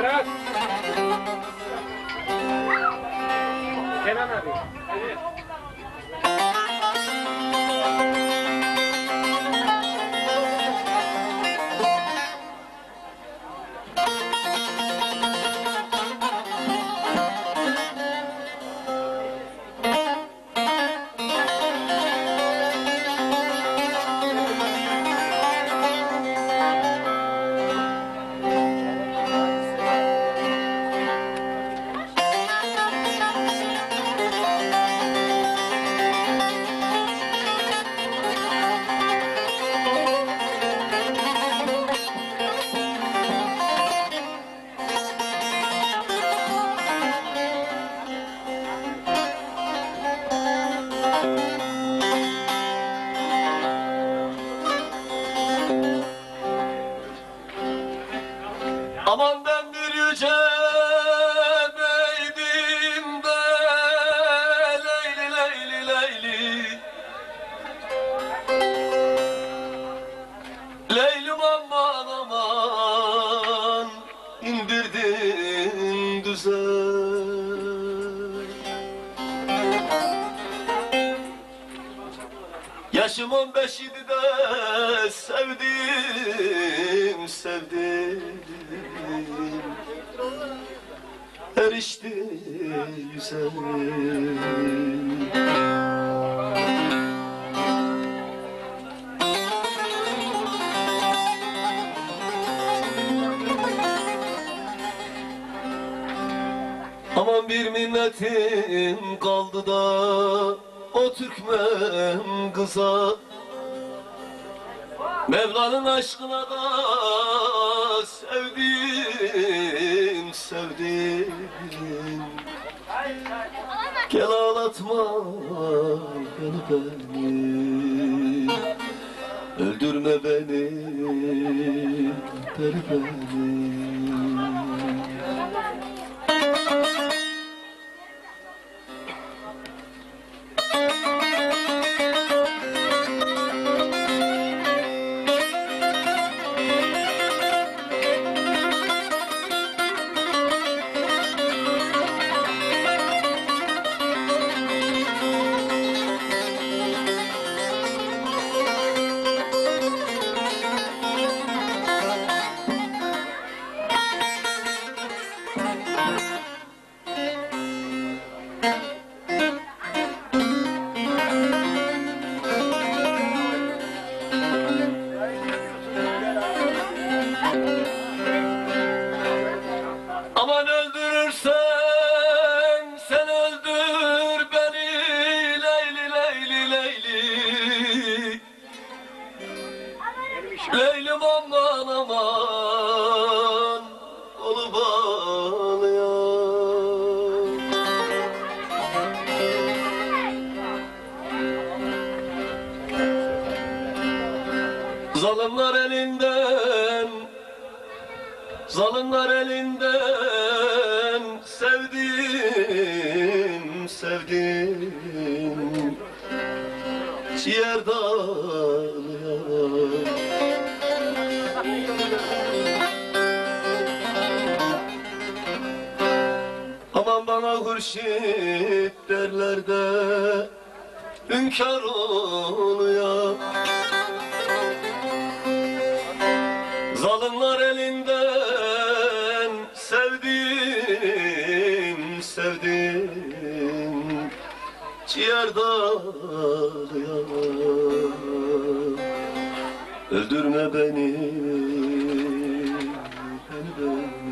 Serhat. Kenan abi. Evet. Ben bir yüce beydim de Leyli leyli leyli. Leylim aman aman indirdin düzen Yaşım on beş idi de sevdim, sevdim Erişti yüze Aman bir minnetim kaldı da o Türkmen kıza. Mevla'nın aşkına da sevdim, sevdim Gel ağlatma beni beni. Öldürme beni, beni beni Aman öldürürsen sen öldür beni Leyli Leyli Leyli. Leylim aman aman olup ağlıyor Zalimler elinden Zalimler elinden sevdim, sevdim. Ciğer dağılıyor Aman bana hurşit derler de Hünkâr oluyor sevdim, Ciğer dağılıyor. Öldürme beni, beni, beni